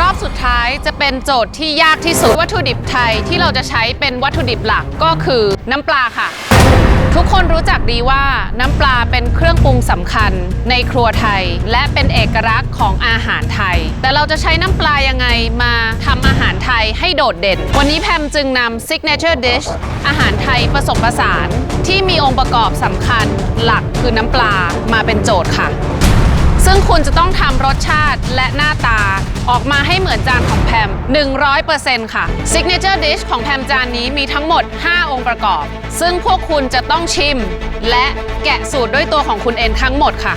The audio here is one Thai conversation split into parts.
รอบสุดท้ายจะเป็นโจทย์ที่ยากที่สุดวัตถุดิบไทยที่เราจะใช้เป็นวัตถุดิบหลักก็คือน้ำปลาค่ะ ทุกคนรู้จักดีว่าน้ำปลาเป็นเครื่องปรุงสำคัญในครัวไทย และเป็นเอกลักษณ์ของอาหารไทย แต่เราจะใช้น้ำปลายังไงมาทำอาหารไทยให้โดดเด่น วันนี้แพมจึงนำ signature dish อาหารไทยผสมผสานที่มีองค์ประกอบสำคัญหลักคือน้ำปลามาเป็นโจทย์ค่ะ ซึ่งคุณจะต้องทำรสชาติและหน้าตา ออกมาให้เหมือนจานของแพม 100%ค่ะ Signature Dish ของแพมจานนี้มีทั้งหมด 5 องค์ประกอบ ซึ่งพวกคุณจะต้องชิม และแกะสูตรด้วยตัวของคุณเองทั้งหมดค่ะ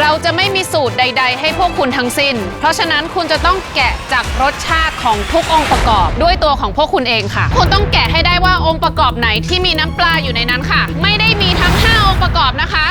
เราจะไม่มีสูตรใด ๆ ให้พวกคุณทั้งสิ้น เพราะฉะนั้นคุณจะต้องแกะจากรสชาติของทุกองค์ประกอบด้วยตัวของพวกคุณเองค่ะ คุณต้องแกะให้ได้ว่าองค์ประกอบไหนที่มีน้ำปลาอยู่ในนั้นค่ะ ไม่ได้มีทั้ง 5 องค์ประกอบนะคะ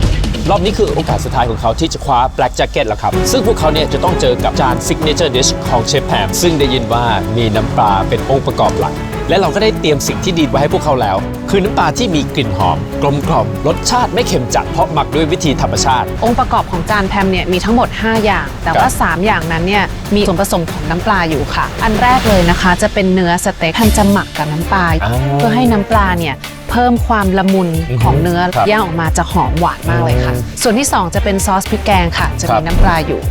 รอบนี้คือโอกาสสุดท้ายของเขาที่จะคว้า Black Jacket แล้วครับ ซึ่งพวกเขาเนี่ยจะต้องเจอกับจาน Signature Dish ของเชฟแพมซึ่งได้ยินว่ามีน้ำปลาเป็นองค์ประกอบหลัก และเราก็ได้เตรียมสิ่งที่ดีไว้ให้พวกเขาแล้ว คือน้ำปลาที่มีกลิ่นหอม กลมกล่อมรสชาติไม่เค็มจัดเพราะหมักด้วยวิธีธรรมชาติ องค์ประกอบของจานแพมเนี่ยมีทั้งหมด 5 อย่าง แต่ว่าครับ3อย่างนั้นเนี่ยมีส่วนผสมของน้ำปลาอยู่ค่ะ อันแรกเลยนะคะ จะเป็นเนื้อสเต็กแพมจะหมักกับน้ำปลาอ่าเพื่อให้น้ำปลาเนี่ย เพิ่มความละมุนของเนื้อย่างออกมาจะหอมหวานมากเลยค่ะ ส่วนที่ 2 จะเป็นซอสพริกแกงค่ะ จะมีน้ำปลาอยู่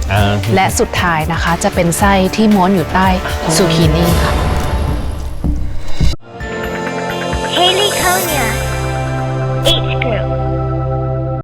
และสุดท้ายนะคะจะเป็นไส้ที่ม้วนอยู่ใต้ซูกินี่ค่ะ Haley Konya.